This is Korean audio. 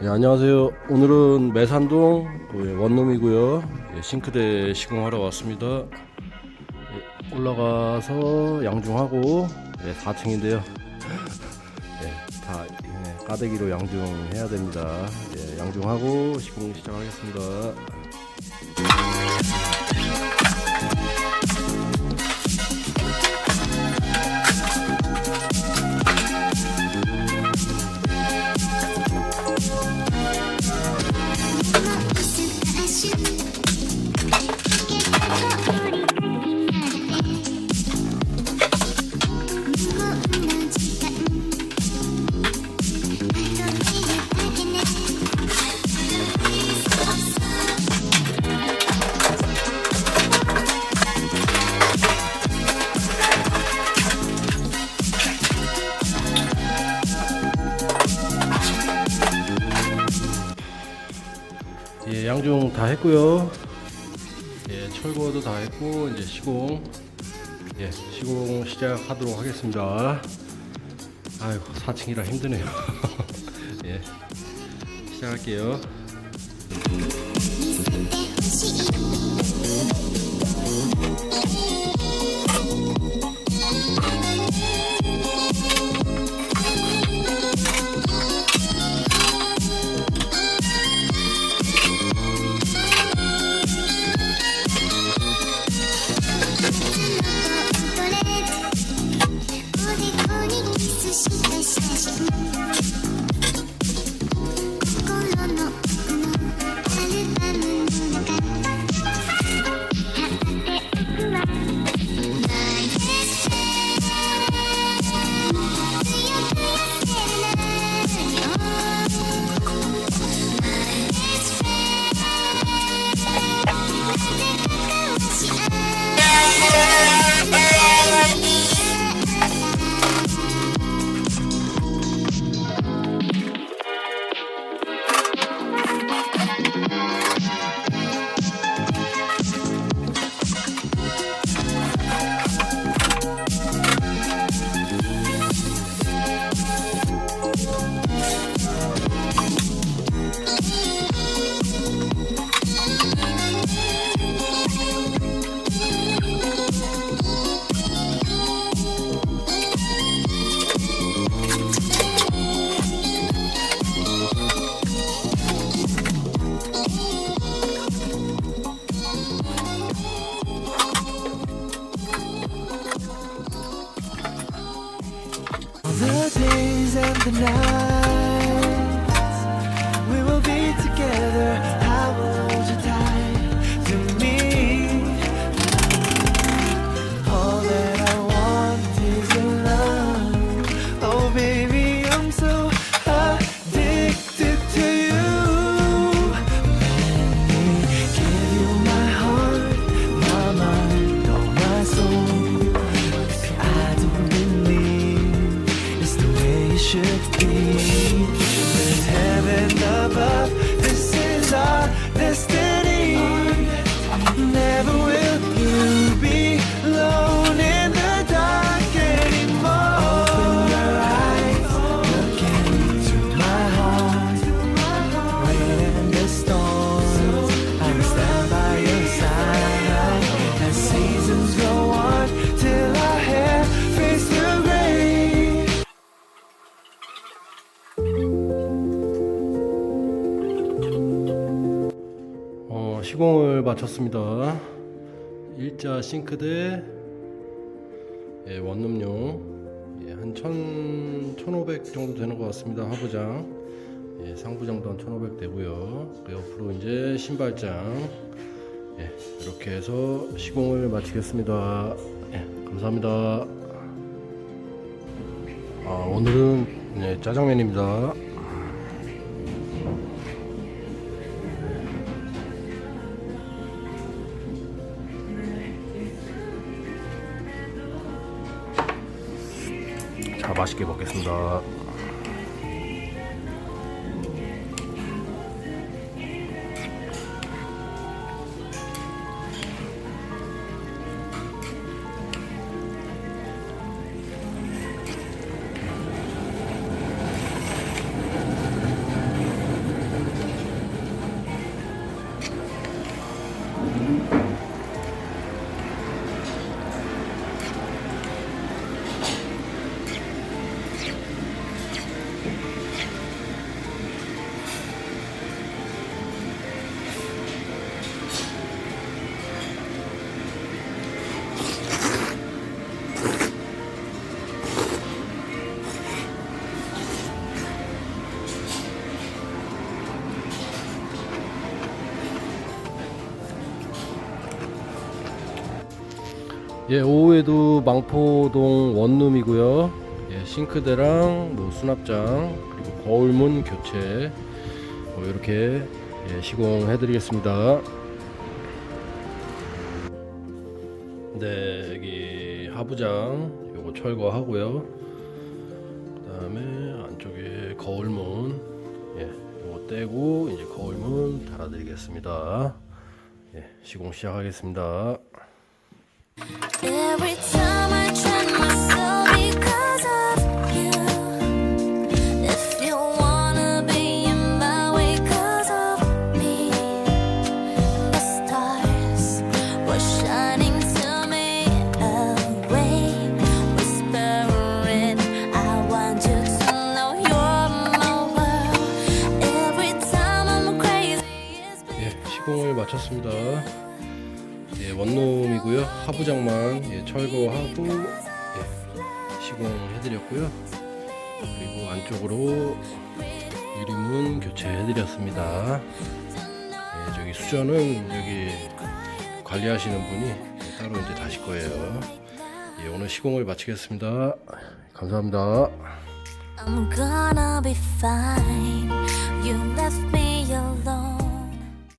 네, 안녕하세요. 오늘은 매산동 그 원룸이고요. 예, 싱크대 시공하러 왔습니다. 예, 올라가서 양중하고 4층인데요. 다 예, 까대기로 양중해야 됩니다. 예, 양중하고 시공 시작하겠습니다. 양중 다 했고요. 예, 철거도 다 했고 이제 시공 예, 시공 시작하도록 하겠습니다. 아이고 4층이라 힘드네요. 예, 시작할게요. Days and the nights 시공을 마쳤습니다. 일자 싱크대 예, 원룸용 예, 한 1000, 1500 정도 되는 것 같습니다. 하부장 예, 상부장도 한 1500 되고요. 그 옆으로 이제 신발장 예, 이렇게 해서 시공을 마치겠습니다. 예, 감사합니다. 아, 오늘은 예, 짜장면입니다. 자 맛있게 먹겠습니다. 예, 오후에도 망포동 원룸이고요. 예, 싱크대랑 뭐 수납장 그리고 거울문 교체 뭐 이렇게 예, 시공해드리겠습니다. 네, 여기 하부장 요거 철거하고요. 그다음에 안쪽에 거울문 예, 요거 떼고 이제 거울문 달아드리겠습니다. 예, 시공 시작하겠습니다. 하부장만 예, 철거하고 예, 시공해드렸고요. 그리고 안쪽으로 유리문 교체해드렸습니다. 예, 저기 수전은 여기 관리하시는 분이 예, 따로 이제 다실 거예요. 예, 오늘 시공을 마치겠습니다. 감사합니다. I'm gonna be fine. You left me